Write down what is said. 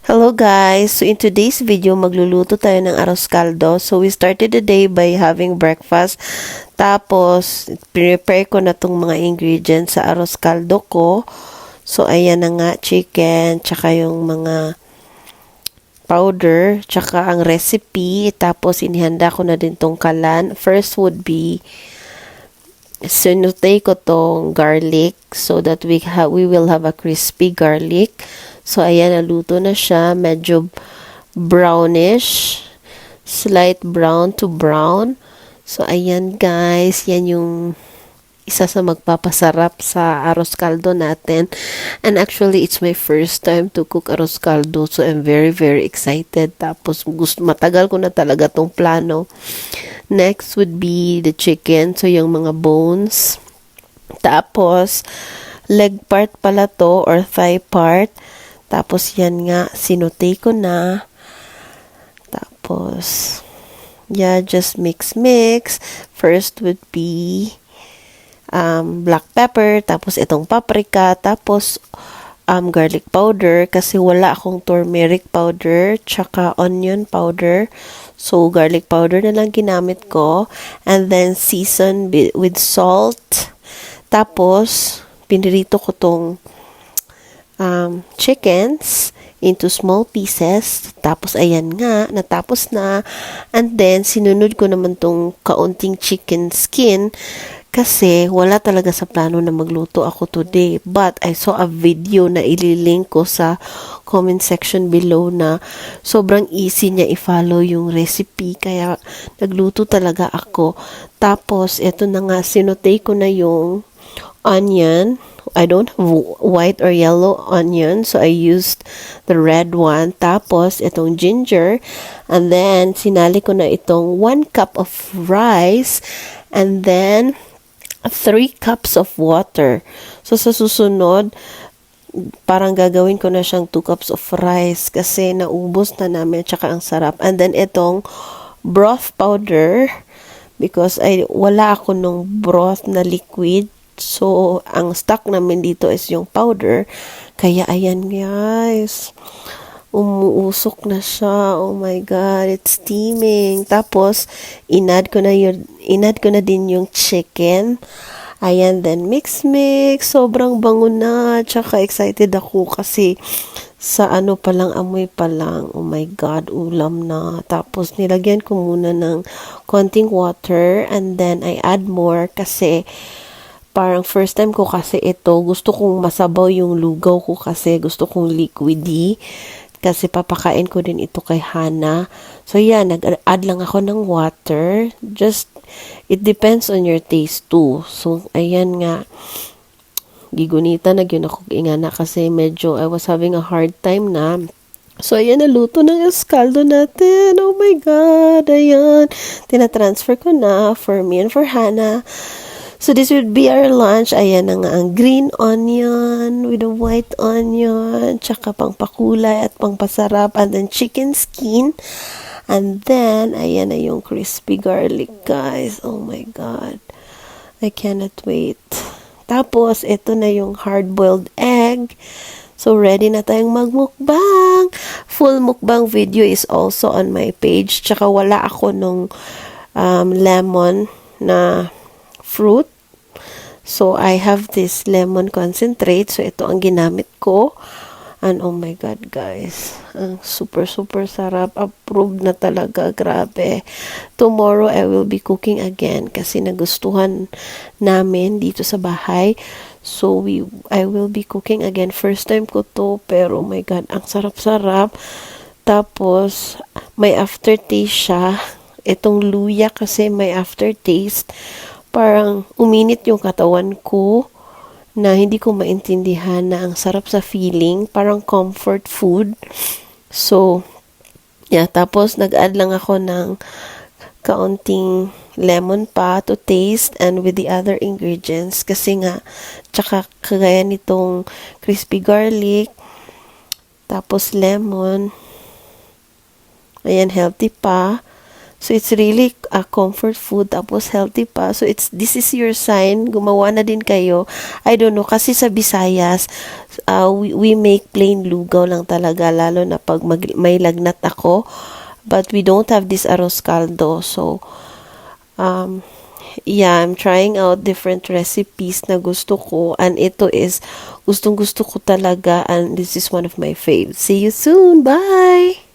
Hello guys! So in today's video, magluluto tayo ng arroz caldo. So we started the day by having breakfast. Tapos, prepare ko na tong mga ingredients sa arroz caldo ko. So ayan na nga, chicken, tsaka yung mga powder, tsaka ang recipe. Tapos inihanda ko na din tong kalan. First would be sinutay ko tong garlic so that we ha we will have a crispy garlic. So, ayan, naluto na siya. Medyo brownish. Slight brown to brown. So, ayan guys. Yan yung isa sa magpapasarap sa arroz caldo natin. And actually, it's my first time to cook arroz caldo. So, I'm very, very excited. Tapos, gusto, matagal ko na talaga tong plano. Next would be the chicken. So, yung mga bones. Tapos, leg part pala to or thigh part. Tapos, yan nga, sinute ko na. Tapos, yeah, just mix, mix. First would be um, black pepper, tapos itong paprika, tapos um, garlic powder kasi wala akong turmeric powder, tsaka onion powder. So, garlic powder na lang ginamit ko. And then, season with salt. Tapos, pinirito ko tong um, chickens into small pieces. Tapos, ayan nga, natapos na. And then, sinunod ko naman tong kaunting chicken skin kasi wala talaga sa plano na magluto ako today. But I saw a video na ililink ko sa comment section below na sobrang easy niya i-follow yung recipe. Kaya nagluto talaga ako. Tapos, eto na nga, sinotay ko na yung onion. I don't have white or yellow onion, so I used the red one. Tapos, itong ginger. And then, sinali ko na itong one cup of rice. And then, three cups of water. So, sa susunod, parang gagawin ko na siyang 2 cups of rice kasi naubos na namin tsaka ang sarap. And then itong broth powder because ay wala ako nung broth na liquid So, ang stock namin dito is yung powder. Kaya, ayan guys. Umuusok na siya. Oh my God, it's steaming. Tapos, inad ko na, yun, inad ko na din yung chicken. Ayan, then mix mix. Sobrang bango na. Tsaka excited ako kasi sa ano pa lang, amoy pa lang. Oh my God, ulam na. Tapos, nilagyan ko muna ng konting water and then I add more kasi parang first time ko kasi ito, gusto kong masabaw yung lugaw ko kasi gusto kong liquidy. Kasi papakain ko din ito kay Hana. So, yan, nag-add lang ako ng water. Just, it depends on your taste too. So, ayan nga. Gigunita na yun ako ingana kasi medyo I was having a hard time na So, ayan, naluto ng escaldo natin. Oh my God, ayan. Tina-transfer ko na for me and for Hannah. So, this would be our lunch. Ayan na nga ang green onion with a white onion, tsaka pang pakulay at pang pasarap, and then chicken skin. And then, ayan na yung crispy garlic, guys. Oh my God. I cannot wait. Tapos, ito na yung hard-boiled egg. So, ready na tayong magmukbang. Full mukbang video is also on my page. Tsaka wala ako nung um, lemon na fruit. So, I have this lemon concentrate. So, ito ang ginamit ko. And oh my God, guys. Ang super, super sarap. Approved na talaga. Grabe. Tomorrow, I will be cooking again kasi nagustuhan namin dito sa bahay. So, we, I will be cooking again. First time ko to, pero oh my God, ang sarap-sarap. Tapos, may aftertaste siya. Itong luya kasi may aftertaste parang uminit yung katawan ko na hindi ko maintindihan na ang sarap sa feeling, parang comfort food. So, yeah, tapos nag-add lang ako ng kaunting lemon pa to taste and with the other ingredients kasi nga tsaka kagaya nitong crispy garlic tapos lemon ayan healthy pa So it's really a comfort food tapos healthy pa. So it's this is your sign. Gumawa na din kayo. I don't know kasi sa Visayas uh, we, we make plain lugaw lang talaga lalo na pag mag, may lagnat ako. But we don't have this arroz caldo. So um yeah, I'm trying out different recipes na gusto ko and ito is gustong gusto ko talaga and this is one of my faves. See you soon. Bye.